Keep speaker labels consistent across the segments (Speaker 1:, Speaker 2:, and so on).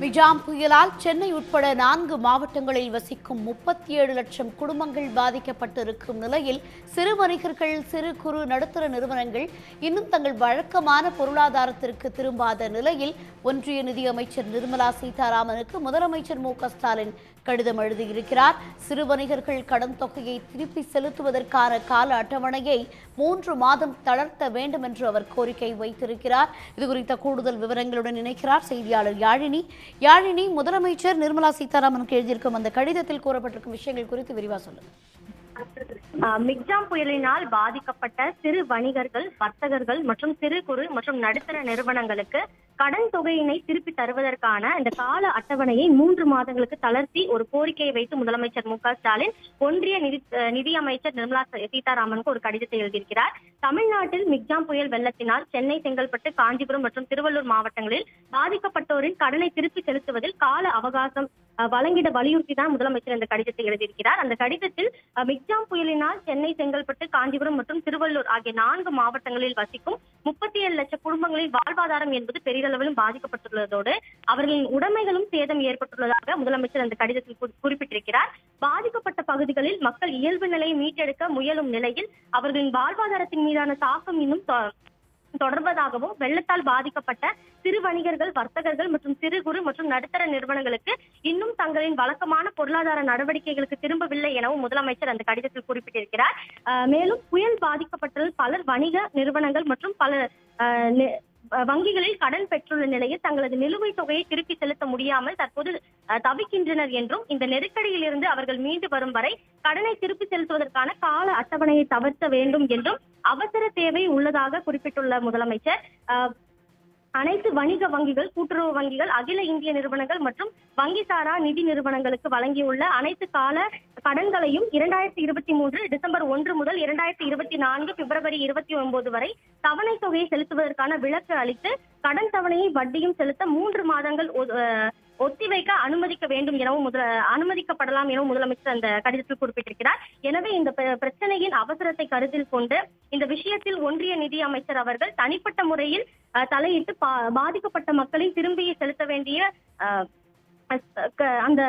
Speaker 1: மிஜாம் புயலால் சென்னை உட்பட நான்கு மாவட்டங்களில் வசிக்கும் முப்பத்தி ஏழு லட்சம் குடும்பங்கள் பாதிக்கப்பட்டிருக்கும் நிலையில் சிறு வணிகர்கள் சிறு குறு நடுத்தர நிறுவனங்கள் இன்னும் தங்கள் வழக்கமான பொருளாதாரத்திற்கு திரும்பாத நிலையில் ஒன்றிய நிதியமைச்சர் நிர்மலா சீதாராமனுக்கு முதலமைச்சர் மு ஸ்டாலின் கடிதம் எழுதியிருக்கிறார். சிறு வணிகர்கள் கடன் தொகையை திருப்பி செலுத்துவதற்கான கால அட்டவணையை மூன்று மாதம் தளர்த்த வேண்டும் என்று அவர் கோரிக்கை வைத்திருக்கிறார். இது குறித்த கூடுதல் விவரங்களுடன் இணைக்கிறார் செய்தியாளர் யாழினி. யாழினி முதலமைச்சர் நிர்மலா சீதாராமனுக்கு எழுதியிருக்கும் அந்த கடிதத்தில் கூறப்பட்டிருக்கும் விஷயங்கள் குறித்து விரிவா சொல்லுங்க.
Speaker 2: ஆஹ் மிக்ஜாம் புயலினால் பாதிக்கப்பட்ட சிறு வணிகர்கள் வர்த்தகர்கள் மற்றும் சிறு குறு மற்றும் நடுத்தர நிறுவனங்களுக்கு கடன் தொகையினை திருப்பி தருவதற்கான இந்த கால அட்டவணையை மூன்று மாதங்களுக்கு தளர்த்தி ஒரு கோரிக்கையை வைத்து முதலமைச்சர் மு ஸ்டாலின் ஒன்றிய நிதி அஹ் நிதியமைச்சர் நிர்மலா சீதாராமனுக்கு ஒரு கடிதத்தை எழுதியிருக்கிறார். தமிழ்நாட்டில் மிக்ஜாம் புயல் வெள்ளத்தினால் சென்னை செங்கல்பட்டு காஞ்சிபுரம் மற்றும் திருவள்ளூர் மாவட்டங்களில் பாதிக்கப்பட்டோரின் கடனை திருப்பி செலுத்துவதில் கால அவகாசம் வழங்கிட வலியுறுத்தி தான் முதலமைச்சர் இந்த கடிதத்தை எழுதியிருக்கிறார். அந்த கடிதத்தில் மிக்ஜாம் புயலினால் சென்னை செங்கல்பட்டு காஞ்சிபுரம் மற்றும் திருவள்ளூர் ஆகிய நான்கு மாவட்டங்களில் வசிக்கும் முப்பத்தி ஏழு லட்சம் குடும்பங்களின் வாழ்வாதாரம் என்பது பெரிதளவிலும் பாதிக்கப்பட்டுள்ளதோடு அவர்களின் உடைமைகளும் சேதம் ஏற்பட்டுள்ளதாக முதலமைச்சர் அந்த கடிதத்தில் குறிப்பிட்டிருக்கிறார். பாதிக்கப்பட்ட பகுதிகளில் மக்கள் இயல்பு நிலையை மீட்டெடுக்க முயலும் நிலையில் அவர்களின் வாழ்வாதாரத்தின் மீதான தாக்கம் இன்னும் தொடர்வதாகவும் வெள்ளத்தால் பாதிக்கப்பட்ட சிறு வணிகர்கள் வர்த்தகர்கள் மற்றும் சிறு குறு மற்றும் நடுத்தர நிறுவனங்களுக்கு இன்னும் தங்களின் வழக்கமான பொருளாதார நடவடிக்கைகளுக்கு திரும்பவில்லை எனவும் முதலமைச்சர் அந்த கடிதத்தில் குறிப்பிட்டிருக்கிறார். மேலும் புயல் பாதிக்கப்பட்ட பலர் வணிக நிறுவனங்கள் மற்றும் பல வங்கிகளில் கடன் பெற்றுள்ள நிலையில் தங்களது நிலுவைத் தொகையை திருப்பி செலுத்த முடியாமல் தற்போது தவிக்கின்றனர் என்றும் இந்த நெருக்கடியிலிருந்து அவர்கள் மீண்டு வரும் வரை கடனை திருப்பி செலுத்துவதற்கான கால அட்டவணையை தவிர்க்க வேண்டும் என்றும் அவசர தேவை உள்ளதாக குறிப்பிட்டுள்ள முதலமைச்சர் அனைத்து வணிக வங்கிகள் கூட்டுறவு வங்கிகள் அகில இந்திய நிறுவனங்கள் மற்றும் வங்கி சாரா நிதி நிறுவனங்களுக்கு வழங்கியுள்ள அனைத்து கால கடன்களையும் இரண்டாயிரத்தி இருபத்தி மூன்று டிசம்பர் ஒன்று முதல் இரண்டாயிரத்தி இருபத்தி நான்கு பிப்ரவரி இருபத்தி ஒன்பது வரை தவணை தொகையை செலுத்துவதற்கான விலக்கு அளித்து கடன் தவணையை வட்டியும் செலுத்த மூன்று மாதங்கள் ஒ- ஒத்திவைக்க அனுமதிக்க வேண்டும் எனவும் முதல அனுமதிக்கப்படலாம் எனவும் முதலமைச்சர் அந்த கடிதத்தில் குறிப்பிட்டிருக்கிறார். எனவே இந்த பிரச்சனையின் அவசரத்தை கருத்தில் கொண்டு இந்த விஷயத்தில் ஒன்றிய நிதி அமைச்சர் அவர்கள் தனிப்பட்ட முறையில் அஹ், தலையிட்டு பா- பாதிக்கப்பட்ட மக்களை திரும்பி செலுத்த வேண்டிய அஹ், அந்த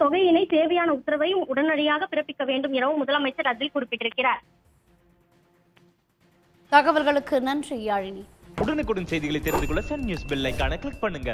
Speaker 2: தொகையினை தேவையான உத்தரவையும் உடனடியாக பிறப்பிக்க வேண்டும் எனவும் முதலமைச்சர் அதில் குறிப்பிட்டிருக்கிறார்.
Speaker 1: தகவல்களுக்கு நன்றி யாழினி.
Speaker 3: உடனுக்குடன் செய்திகளை தெரிந்து கொள்ள சன் நியூஸ் பெல் ஐகானை கிளிக் பண்ணுங்க.